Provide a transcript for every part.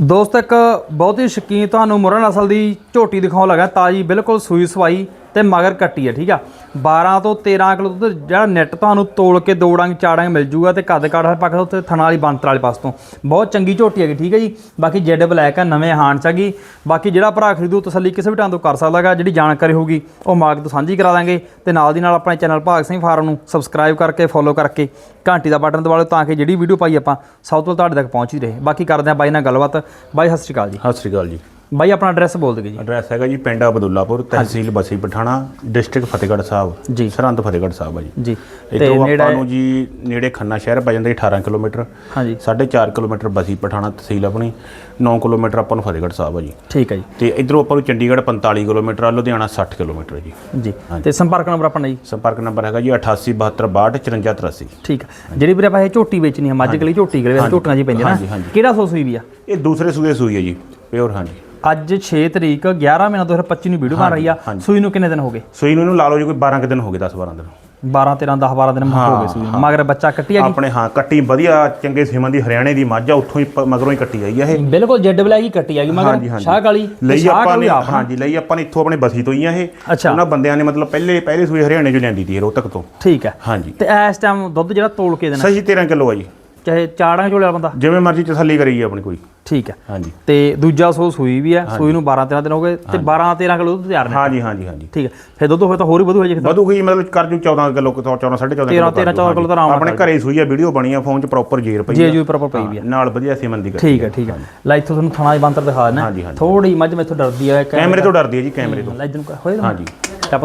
ਦੋਸਤ, ਇੱਕ ਬਹੁਤ ਹੀ ਸ਼ਕੀਨ ਤੁਹਾਨੂੰ ਮੁਰਾ ਅਸਲ ਦੀ ਝੋਟੀ ਦਿਖਾਉਣ ਲੱਗਾ। ਤਾਜੀ, ਬਿਲਕੁਲ ਸੂਈ ਸਵਾਈ ਤੇ ਮਗਰ ਕੱਟੀ ਹੈ, ਠੀਕ ਆ? 12 ਤੋਂ 13 ਕਿਲੋ ਦੁੱਧ, ਜਿਹੜਾ ਨੈਟ ਤੁਹਾਨੂੰ ਤੋਲ ਕੇ ਦੋ ਡੰਗ, ਚਾਰ ਮਿਲ ਜੂਗਾ ਤੇ ਕੱਦ ਕਾਠ ਪੱਕ ਉੱਤੇ ਥਣਾ ਵਾਲੀ ਬੰਤਰ ਵਾਲੇ ਪਾਸ ਤੋਂ। ਬਹੁਤ ਚੰਗੀ ਝੋਟੀ ਹੈਗੀ, ਠੀਕ ਹੈ ਜੀ? ਬਾਕੀ ਜੈਡ ਬਲੈਕ ਆ, ਨਵੇਂ ਹਾਨ ਚ ਹੈਗੀ ਬਾਕੀ ਜਿਹੜਾ ਭਰਾ ਖਰੀਦੂ, ਤਸੱਲੀ ਕਿਸੇ ਵੀ ਟਾਈਮ ਤੋਂ ਕਰ ਸਕਦਾਗਾ ਜਿਹੜੀ ਜਾਣਕਾਰੀ ਹੋਊਗੀ, ਉਹ ਮਾਰਕ ਤੋਂ ਸਾਂਝੀ ਕਰਾ ਦਾਂਗੇ। ਤੇ ਨਾਲ ਦੀ ਨਾਲ ਆਪਣੇ ਚੈਨਲ ਭਾਗ ਸਿੰਘ ਫਾਰਮ ਨੂੰ ਸਬਸਕ੍ਰਾਈਬ ਕਰਕੇ ਫੋਲੋ ਕਰਕੇ, ਘੰਟੀ ਦਾ ਬਟਨ ਦਬਾ ਲਓ ਤਾਂ ਕਿ ਜਿਹੜੀ ਵੀਡੀਓ ਪਾਈ ਆਪਾਂ, ਸਭ ਤੋਂ ਤੁਹਾਡੇ ਤੱਕ ਪਹੁੰਚਦੀ ਰਹੇ। ਬਾਕੀ ਕਰਦੇ ਹਾਂ ਬਾਈ ਨਾਲ ਗੱਲਬਾਤ। ਬਾਈ, ਸਤਿ ਸ਼੍ਰੀ ਅਕਾਲ ਜੀ। ਸਤਿ ਸ਼੍ਰੀ ਅਕਾਲ ਜੀ। ਬਾਈ ਆਪਣਾ ਐਡਰੈਸ ਬੋਲ ਦਿਓ ਜੀ। ਐਡਰੈਸ ਹੈਗਾ ਜੀ ਪਿੰਡ ਅਬਦੁੱਲਾਪੁਰ ਤਹਿਸੀਲ ਬਸੀ ਪਠਾਣਾ ਡਿਸਟ੍ਰਿਕਟ ਫਤਿਹਗੜ੍ਹ ਸਾਹਿਬ ਜੀ। ਸਰਹੰਦ ਫਤਿਹਗੜ੍ਹ ਸਾਹਿਬ ਆ ਜੀ। ਜੀ। ਨੇੜੇ ਆਪਾਂ ਨੂੰ ਜੀ ਨੇੜੇ ਖੰਨਾ ਸ਼ਹਿਰ ਪੈ ਜਾਂਦਾ ਜੀ 18 ਕਿਲੋਮੀਟਰ। ਹਾਂਜੀ। 4.5 ਕਿਲੋਮੀਟਰ ਬਸੀ ਪਠਾਣਾ ਤਹਿਸੀਲ ਆਪਣੀ 9 ਕਿਲੋਮੀਟਰ ਆਪਾਂ ਨੂੰ ਫਤਿਹਗੜ੍ਹ ਸਾਹਿਬ ਆ ਜੀ। ਠੀਕ ਹੈ ਜੀ। ਤੇ ਇਧਰੋਂ ਆਪਾਂ ਨੂੰ ਚੰਡੀਗੜ੍ਹ 45 ਕਿਲੋਮੀਟਰ ਆ ਲੁਧਿਆਣਾ 60 ਕਿਲੋਮੀਟਰ ਜੀ। ਜੀ। ਤੇ ਸੰਪਰਕ ਨੰਬਰ ਆਪਣਾ ਜੀ। ਸੰਪਰਕ ਨੰਬਰ ਹੈਗਾ ਜੀ 8872625483 ਠੀਕ ਹੈ ਜਿਹੜੀ ਵੀਰੇ ਆਪਾਂ ਇਹ ਝੋਟੀ ਵੇਚਣੀ ਹੈ ਮੱਝ ਗਲੀ ਝੋਟੀ ਗਲੀ ਝੋਟੀਆਂ ਜੀ ਪੈਂਦੀਆਂ ਨਾ। ਕਿਹੜਾ ਸੂਈ ਵੀ ਆ? ਇਹ ਦੂਸਰੇ ਸੂਏ ਸੂਈ ਹੈ ਜੀ ਪਿਓਰ ਹਾਂਜੀ। ਅੱਜ 6 ਤਰੀਕ 11 ਮਹੀਨਾ 2025 ਨੂੰ ਵੀਡੀਓ ਬਣ ਰਹੀ ਆ। ਸੂਈ ਨੂੰ ਕਿੰਨੇ ਦਿਨ ਹੋ ਗਏ? ਸੂਈ ਨੂੰ ਇਹਨੂੰ ਲਾ ਲਓ ਜੀ ਕੋਈ 12 ਕੁ ਦਿਨ ਹੋ ਗਏ 10 12 ਦਿਨ। 12 13 10 12 ਦਿਨ ਹੋ ਗਏ ਸੂਈ ਮਗਰ ਬੱਚਾ ਕੱਟੀ ਆ ਆਪਣੇ ਹਾਂ ਕੱਟੀ ਵਧੀਆ ਚੰਗੇ ਸਿਮਨ ਦੀ ਹਰਿਆਣੇ ਦੀ ਮੱਝ ਆ ਉੱਥੋਂ ਹੀ ਮਗਰੋਂ ਹੀ ਕੱਟੀ ਆਈ ਆ ਇਹ। ਬਿਲਕੁਲ ਜੈਡ ਬਲੈਕ ਹੀ ਕੱਟੀ ਆ ਗਈ ਮਗਰ। ਸ਼ਾਹ ਕਾਲੀ ਲਈ ਆਪਾਂ ਨੇ। ਹਾਂਜੀ ਲਈ ਆਪਾਂ ਨੇ ਇੱਥੋਂ ਆਪਣੇ ਬਸੀ ਤੋਂ ਹੀ ਆ ਇਹ। ਉਹਨਾਂ ਬੰਦਿਆਂ ਨੇ ਮਤਲਬ ਪਹਿਲੇ ਪਹਿਲੇ ਸੂਏ ਹਰਿਆਣੇ ਚੋਂ ਲਿਆਂਦੀ ਸੀ ਰੋਹਤਕ ਤੋਂ। ਠੀਕ ਹੈ। ਹਾਂਜੀ। ਤੇ ਇਸ ਟਾਈਮ ਦੁੱਧ ਜਿਹੜਾ ਤੋਲ ਕੇ ਦੇਣਾ। ਸਹੀ 13 ਕਿਲੋ ਆ ਜੀ। ਚਾਹੇ ਚਾੜਾਂ ਝੋਲੇ ਵਾਲਾ ਬੰਦਾ। ਜਿਵੇਂ ਮਰਜ਼ੀ ਤਸੱਲੀ ਕਰੀ ਆਪਣੀ ਕੋਈ। ਠੀਕ ਹੈ। ਹਾਂਜੀ। ਤੇ ਦੂਜਾ ਸੋ ਸੂਈ ਵੀ ਆ ਸੂਈ ਨੂੰ 12 13 ਦਿਨ ਹੋ ਗਏ ਤੇ 12 13 ਕਿਲੋ ਦੁੱਧ ਤਿਆਰ ਨੇ। ਹਾਂਜੀ ਹਾਂਜੀ ਹਾਂਜੀ। ਠੀਕ ਹੈ। ਫਿਰ ਦੁੱਧ ਹੋਏ ਤਾਂ ਹੋਰ ਹੀ ਵਧੂ ਹੋ ਜੇ ਵਧੂ ਗਈ ਮਤਲਬ ਕਰ ਜੂ 14 ਕਿਲੋ 14 14.5 13 ਕਿਲੋ 13 14 ਕਿਲੋ ਤਾਂ ਆਰਾਮ ਆਪਣੇ ਘਰੇ ਸੂਈ ਆ ਵੀਡੀਓ ਬਣੀ ਆ ਫੋਨ 'ਚ ਪ੍ਰੋਪਰ ਜੇਰ ਪਈ ਜੀ ਆ। ਜੀ ਪ੍ਰੋਪਰ ਪਈ ਵੀ ਆ। ਨਾਲ ਵਧੀਆ ਸਿਮਨ ਦੀ ਠੀਕ ਹੈ ਠੀਕ ਹੈ। ਲੈ ਇੱਥੋਂ ਤੁਹਾਨੂੰ ਥਣਾ ਬੰਤਰ ਦਿਖਾ ਹਾਂਜੀ। ਥੋੜੀ ਮੱਝ ਮੈਥੋਂ ਡਰਦੀ ਆ ਕੈਮਰੇ ਤੋਂ ਡਰਦੀ ਹੈ ਜੀ ਕੈਮਰੇ ਤੋਂ। ਲੈ ਨੂੰ ਹੋਏ ਹਾਂਜੀ। ਤਾਂ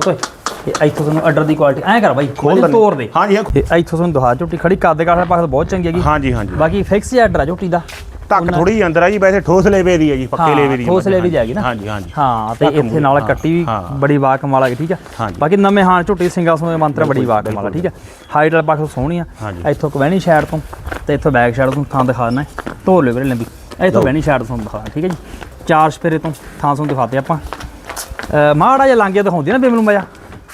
ਇਹ ਇੱਥੋਂ ਤੁਹਾਨੂੰ ਆਰਡਰ ਦੀ ਕੁਆਲਿਟੀ ਐਂ ਕਰ ਬਾਈ ਖੋਲ ਦਿੰਦੇ। ਤੋੜ ਦੇ। ਹਾਂਜੀ ਹਾਂ। ਇੱਥੋਂ ਤੁਹਾਨੂੰ ਦਿਖਾ ਝੋਟੀ ਖੜੀ ਕੱਦ ਕਾਠ ਪਾਸ ਬਹੁਤ ਚੰਗੀ ਹੈਗੀ। ਹਾਂਜੀ ਹਾਂਜੀ। ਬਾਕੀ ਫਿਕਸ ਆਰਡਰ ਆ ਝੋਟੀ ਦਾ। ਤੱਕ ਥੋੜੀ ਅੰਦਰ ਆ ਜੀ ਵੈਸੇ ਠੋਸ ਲੇਵੇ ਦੀ ਹੈ ਜੀ ਪੱਕੇ ਲੇਵੇ ਦੀ ਠੋਸ ਲੇਵੇ ਦੀ ਹੈਗੀ ਨਾ। ਹਾਂਜੀ ਹਾਂਜੀ। ਹਾਂ ਤੇ ਇੱਥੇ ਨਾਲ ਕੱਟੀ ਵੀ ਹਾਂ। ਬੜੀ ਵਾਹ ਕਮਾਲ ਹੈਗੀ ਠੀਕ ਹੈ। ਬਾਕੀ ਨਵੇਂ ਹਾਂ ਝੋਟੀ ਸਿੰਗਲ ਸੋਨੇ ਮੰਤਰ ਬੜੀ ਵਾਹ ਕਮਾਲ ਹੈ ਠੀਕ ਹੈ ਹਾਈਟ ਵਾਲਾ ਪਾਸੋਂ ਸੋਹਣੀ ਆ। ਇੱਥੋਂ ਕਵੈਣੀ ਸਾਈਡ ਤੋਂ ਤੇ ਇੱਥੋਂ ਬੈਕ ਸਾਈਡ ਤੋਂ ਥਾਂ ਦਿਖਾ ਦੇਣਾ ਢੋਲ ਲੈ ਵੀਰੇ ਲੰਬੀ। ਇੱਥੋਂ ਬੈਣੀ ਸਾਈਡ ਤੋਂ ਦਿਖਾ ਠੀਕ ਹੈ ਜੀ? ਚਾਰ ਸਪੇਰੇ ਤੋਂ ਥਾਂ ਤੋਂ ਦਿਖਾਤੇ ਆਪਾਂ। ਮਾੜਾ ਜਿਹਾ ਲਾਂਗੇ ਦਿਖਾਉਂਦੀ ਨਾ ਬੇਮਲੂ ਮਜਾ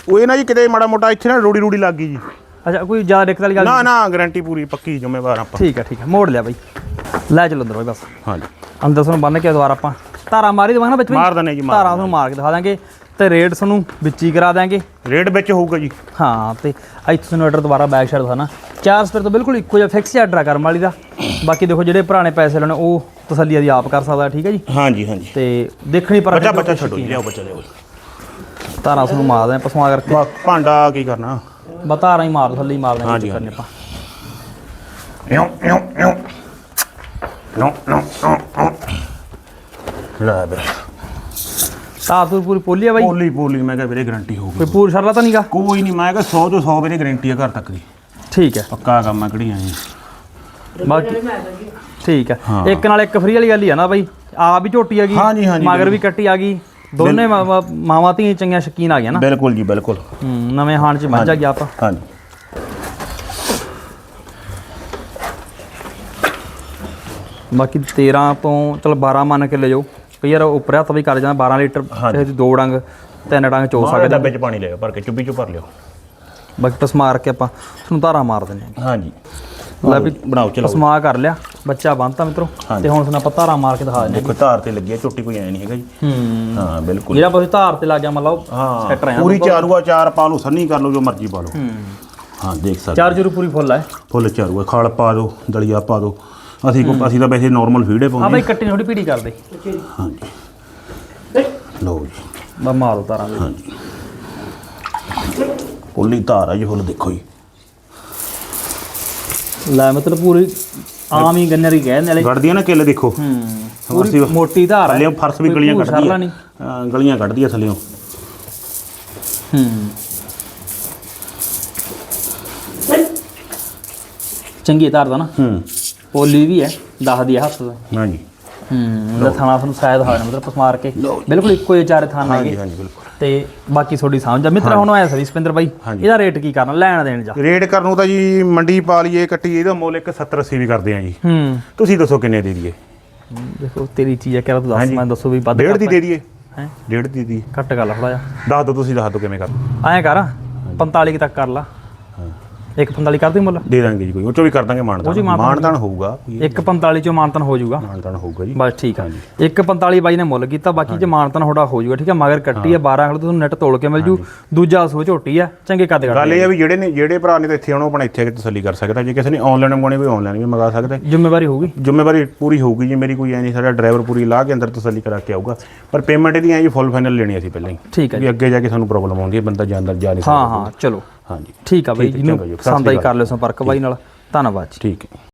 ਉਹ ਇਹ ਨਾ ਜੀ ਕਿਤੇ ਮਾੜਾ ਮੋਟਾ ਇੱਥੇ ਨਾ ਰੋੜੀ ਰੋੜੀ ਲੱਗ ਗਈ ਜੀ। ਅੱਛਾ ਕੋਈ ਜ਼ਿਆਦਾ ਦਿੱਕਤ ਵਾਲੀ ਗੱਲ ਨਾ ਨਾ ਗਾਰੰਟੀ ਪੂਰੀ ਪੱਕੀ ਜ਼ਿੰਮੇਵਾਰ ਆਪਾਂ। ਠੀਕ ਹੈ ਠੀਕ ਹੈ ਮੋੜ ਲਿਆ ਬਾਈ। ਲੈ ਚਲੋ ਅੰਦਰ ਬਾਈ ਬਸ। ਹਾਂਜੀ। ਅੰਦਰ ਤੁਹਾਨੂੰ ਬੰਨ ਕੇ ਦੁਬਾਰਾ ਆਪਾਂ। ਧਾਰਾ ਮਾਰੀ ਦਵਾਂ ਨਾ ਵਿੱਚ? ਮਾਰ ਦਨੇ ਜੀ ਮਾਰ ਧਾਰਾ ਤੁਹਾਨੂੰ ਮਾਰ ਕੇ ਦਿਖਾ ਦਾਂਗੇ ਤੇ ਰੇਟ ਤੁਹਾਨੂੰ ਵਿੱਚ ਹੀ ਕਰਾ ਦਾਂਗੇ ਰੇਟ ਵਿੱਚ ਹੋਊਗਾ ਜੀ। ਹਾਂ ਤੇ ਇੱਥੇ ਤੁਹਾਨੂੰ ਆਰਡਰ ਦੁਬਾਰਾ ਬੈਕ ਸਾਈਡ ਦਿਖਾਣਾ ਚਾਰ ਸਪੇਰ ਤੋਂ ਬਿਲਕੁਲ ਇੱਕੋ ਜਿਹਾ ਫਿਕਸ ਆਰਡਰ ਆ ਕਰਮ ਵਾਲੀ ਦਾ। ਬਾਕੀ ਦੇਖੋ ਜਿਹੜੇ ਪੁਰਾਣੇ ਪੈਸੇ ਲੈਣੇ ਉਹ ਤਸੱਲੀ ਆਦੀ ਆਪ ਕਰ ਸਕਦਾ ਠੀਕ ਹੈ ਜੀ? ਹਾਂਜੀ ਹਾਂਜੀ। ਤੇ ਦੇਖਣੀ ਪਰ ਬੱਚਾ ਬੱਚਾ ਛੱਡੋ ਲਿਆਓ ਬੱਚਾ ਲਿਆਓ। ਧਾਰਾ ਤੁਹਾਨੂੰ ਮਾਰ ਦੇ ਪਸਮਾ ਕਰਕੇ। ਬਾ ਭਾਂਡਾ ਕੀ ਕਰਨਾ? ਬਸ ਧਾਰਾ ਹੀ ਮਾਰ ਥੱਲੇ ਹੀ ਮਾਰ ਦੇਣਾ ਹਾਂਜੀ, ਕਰਨੇ ਆਪਾਂ ਇਉਂ ਇਉਂ ਇਉਂ ਨੋ ਨੋ ਨੋ ਲੈ ਬੇ ਧਾਰ ਤੂੰ ਪੂਰੀ ਪੋਲੀ ਆ ਬਾਈ? ਪੋਲੀ ਪੋਲੀ ਮੈਂ ਕਿਹਾ ਵੀਰੇ ਗਾਰੰਟੀ ਹੋਊਗੀ। ਕੋਈ ਪੂਰ ਸ਼ਰਲਾ ਤਾਂ ਨਹੀਂਗਾ? ਕੋਈ ਨਹੀਂ ਮੈਂ ਕਿਹਾ 100 ਤੋਂ 100 ਵੀਰੇ ਗਾਰੰਟੀ ਆ ਘਰ ਤੱਕ ਦੀ। ਠੀਕ ਹੈ। ਪੱਕਾ ਕੰਮ ਆ ਕਿਹੜੀਆਂ ਜੀ ਬਾਕੀ ਠੀਕ ਹੈ। ਇੱਕ ਨਾਲ ਇੱਕ ਫਰੀ ਵਾਲੀ ਗੱਲ ਹੀ ਆ ਨਾ ਬਾਈ। ਆ ਵੀ ਝੋਟੀ ਆ ਗਈ ਹਾਂਜੀ, ਹਾਂਜੀ, ਮਗਰ ਵੀ ਕੱਟੀ ਆ ਗਈ। ਦੋਨੇ ਮਾਵਾਂ ਮਾਵਾਂ ਧੀਆਂ ਚੰਗੀਆਂ ਸ਼ਕੀਨ ਆ ਗਿਆ ਨਾ? ਬਿਲਕੁਲ ਜੀ ਬਿਲਕੁਲ। ਹੂੰ, ਨਵੇਂ ਹਾਣ ਚ ਮੱਝ ਆ ਗਿਆ ਆਪਾਂ। ਹਾਂਜੀ। ਬਾਕੀ 13 ਤੋਂ ਚਲ 12 ਮੰਨ ਕੇ ਲੈ ਜਾਓ। ਕਈ ਵਾਰ ਉੱਪਰ ਹੱਥ ਵੀ ਕਰ ਜਾਂਦਾ 12 ਲੀਟਰ ਕਿਸੇ ਦੀ ਦੋ ਡੰਗ ਤਿੰਨ ਡੰਗ ਚੋ ਸਕਦੇ ਡੱਬੇ ਚ ਪਾਣੀ ਲਿਓ ਭਰ ਕੇ ਚੁੱਭੀ ਚੋਂ ਭਰ ਲਿਓ। ਬਾਕੀ ਟਸ ਮਾਰ ਕੇ ਆਪਾਂ ਤੁਹਾਨੂੰ ਧਾਰਾ ਮਾਰ ਦਿੰਦੇ ਹਾਂ। ਹਾਂਜੀ। ਲੈ ਵੀ ਬਣਾਓ ਚਲੋ ਸਮਾ ਕਰ ਲਿਆ। ਬੱਚਾ ਬੰਨਤਾ ਮਿੱਤਰੋ ਤੇ ਹੁਣ ਤੁਹਾਨੂੰ ਆਪਾਂ ਧਾਰਾ ਮਾਰ ਕੇ ਦਿਖਾ ਦਿੰਦੇ ਦੇਖੋ ਧਾਰ ਤੇ ਲੱਗੀ ਆ ਝੋਟੀ ਕੋਈ ਐ ਨਹੀਂ ਹੈਗਾ ਜੀ। ਹੂੰ। ਹਾਂ ਬਿਲਕੁਲ। ਜਿਹੜਾ ਤੁਸੀਂ ਧਾਰ ਤੇ ਲੱਗ ਗਿਆ ਲਓ ਹਾਂ ਸੈਟ ਰਿਹਾ ਪੂਰੀ ਚਾਰੂਆ ਚਾਰ ਪਾ ਲਓ ਸੰਨੀ ਕਰ ਲਓ ਜੋ ਮਰਜ਼ੀ ਪਾ ਲਓ। ਹੂੰ। ਹਾਂ ਦੇਖ ਸਕਦੇ ਚਾਰ ਜਰੂ ਪੂਰੀ ਫੁੱਲ ਹੈ। ਫੁੱਲ ਚਾਰੂਆ ਖਾਲ ਪਾ ਦਿਓ ਦਲੀਆ ਪਾ ਦਿਓ। ਅਸੀਂ ਕੋ ਅਸੀਂ ਤਾਂ ਵੈਸੇ ਨਾਰਮਲ ਫੀਡੇ ਹਾਂ ਪਾਉਂਦੇ ਬਾਈ ਕੱਟੀ ਥੋੜੀ ਪੀੜੀ ਕਰ ਦੇ ਹਾਂਜੀ। ਲਓ ਜੀ। ਬਾ ਮਾਰੋ ਧਾਰਾਂ। ਦੇ ਹਾਂਜੀ। ਫੁੱਲੀ ਧਾਰ ਆ ਜੀ ਫੁੱਲ ਦੇਖੋ ਜੀ। ਲੈ ਮਤਲਬ ਪੂਰੀ ਆਮ ਹੀ ਗੰਨਰ ਹੀ ਕਹਿੰਦੇ ਨਾਲੇ ਗੜਦੀਆਂ ਨਾ ਕਿੱਲ ਦੇਖੋ। ਹੂੰ ਪੂਰੀ ਮੋਟੀ ਧਾਰ ਹੈ ਥੱਲੇ ਫਰਸ਼ ਵੀ ਗਲੀਆਂ ਕੱਢਦੀ ਹਾਂ, ਗਲੀਆਂ ਕੱਢਦੀ ਆ ਥੱਲੇੋਂ। ਹੂੰ। ਚੰਗੀ ਧਾਰ ਦਾ ਨਾ। ਹੂੰ। ਪੋਲੀ ਵੀ ਹੈ ਦੱਸਦੀ ਹੈ ਹੱਥ ਦਾ। ਹਾਂਜੀ। ਹੂੰ ਉਹਦਾ ਥਾਣਾ ਤੁਹਾਨੂੰ ਸ਼ਾਇਦ ਹੋਣਾ ਮਤਲਬ ਪਸਮਾਰ ਕੇ। ਬਿਲਕੁਲ ਇੱਕੋ ਜਿਹੇ ਚਾਰੇ ਥਾਂ ਹਾਂਜੀ ਹੈਗੇ। ਹਾਂਜੀ ਬਿਲਕੁਲ। ਤੇ ਬਾਕੀ ਤੁਹਾਡੀ ਸਮਝ ਆ। ਮਿੱਤਰ ਹੁਣ ਆਇਆ ਸੀ ਸਪਿੰਦਰ ਬਾਈ। ਹਾਂਜੀ। ਇਹਦਾ ਰੇਟ ਕੀ ਕਰਨਾ? ਲੈਣ ਦੇਣ ਜਾ। ਰੇਟ ਕਰਨ ਨੂੰ ਤਾਂ ਜੀ ਮੰਡੀ ਪਾ ਲਈਏ ਕੱਟੀ ਇਹਦਾ ਮੁੱਲ ਇੱਕ 70 80 ਵੀ ਕਰਦੇ ਆ ਜੀ। ਹੂੰ। ਤੁਸੀਂ ਦੱਸੋ ਕਿੰਨੇ ਦੇ ਦਈਏ? ਦੇਖੋ ਤੇਰੀ ਚੀਜ਼ ਹੈ ਕਿਹੜਾ ਤੂੰ ਦੱਸ ਹਾਂਜੀ। ਮੈਂ ਦੱਸੋ ਵੀ ਵੱਧ ਡੇਢ ਦੀ ਦੇ ਦਈਏ? ਹੈ। ਡੇਢ ਦੀ ਦੀ ਘੱਟ ਕਰ ਲਾ ਥੋੜਾ ਜਿਹਾ। ਦੱਸ ਦਿਓ ਤੁਸੀਂ ਦੱਸ ਦਿਓ ਕਿਵੇਂ ਕਰ। ਐਂ ਕਰ 45 ਕੁ ਤੱਕ ਕਰ ਲਾ। 145 ਕਰਦੀ ਮੁੱਲ? ਦੇ ਦਾਂਗੇ ਜੀ ਕੋਈ ਉਹ ਚੋਂ ਵੀ ਕਰ ਦਾਂਗੇ ਮਾਨਦਾਨ ਮਾਨਦਾਨ ਹੋਊਗਾ। 145 ਚੋਂ ਮਾਨਤਨ ਹੋ ਜਾਊਗਾ। ਮਾਨਦਾਨ ਹੋਊਗਾ ਜੀ। ਬਸ ਠੀਕ ਆ। 145 ਬਾਈ ਨੇ ਮੁੱਲ ਕੀਤਾ ਬਾਕੀ ਚ ਮਾਨਤਨ ਥੋੜਾ ਹੋ ਜਾਊਗਾ ਠੀਕ ਆ? ਮਗਰ ਕੱਟੀ ਆ 12 ਕਿਲੋ ਤੁਹਾਨੂੰ ਨੈਟ ਤੋਲ ਕੇ ਮਿਲ ਜੂ। ਦੂਜਾ ਸੋ ਝੋਟੀ ਆ ਚੰਗੇ ਕੱਦ ਗੱਲ ਇਹ ਆ ਵੀ ਜਿਹੜੇ ਨੇ ਜਿਹੜੇ ਭਰਾ ਨੇ ਤਾਂ ਇੱਥੇ ਆਉਣਾ ਆਪਣਾ ਇੱਥੇ ਤਸੱਲੀ ਕਰ ਸਕਦਾ ਜੇ ਕਿਸੇ ਨੇ ਆਨਲਾਈਨ ਮੰਗਵਾਉਣੀ ਵੀ ਆਨਲਾਈਨ ਵੀ ਮੰਗਾ ਸਕਦਾ। ਜ਼ਿੰਮੇਵਾਰੀ ਹੋਊਗੀ। ਜ਼ਿੰਮੇਵਾਰੀ ਪੂਰੀ ਹੋਊਗੀ ਜੀ ਮੇਰੀ ਕੋਈ ਐ ਨਹੀਂ ਸਾਡਾ ਡਰਾਈਵਰ ਪੂਰੀ ਲਾ ਕੇ ਅੰਦਰ ਤਸੱਲੀ ਕਰਾ ਕੇ ਆਊਗਾ। ਪਰ ਪੇਮੈਂਟ ਇਹਦੀ ਐ ਜੀ ਫੁੱਲ ਫਾਈਨਲ ਲੈਣੀ ਅਸੀਂ ਪਹਿਲਾਂ ਹੀ। ਠੀਕ ਹੈ ਜੀ। ਵੀ ਅੱਗੇ ਜਾ ਕੇ ਸਾਨੂੰ ਪ੍ਰੋਬਲਮ ਆਉਂਦੀ ਹੈ ਬੰਦਾ ਜਾਂਦਾ ਜਾ ਨਹੀਂ ਸਕਦਾ ਹਾਂ ਹਾਂ ਚਲੋ। ਹਾਂਜੀ। ਠੀਕ ਆ ਬਾਈ ਜੀ, ਸਤਿ ਪਸੰਦ ਆਈ ਕਰ ਲਿਓ ਸੰਪਰਕ ਬਾਈ ਨਾਲ। ਧੰਨਵਾਦ ਜੀ। ਠੀਕ ਹੈ।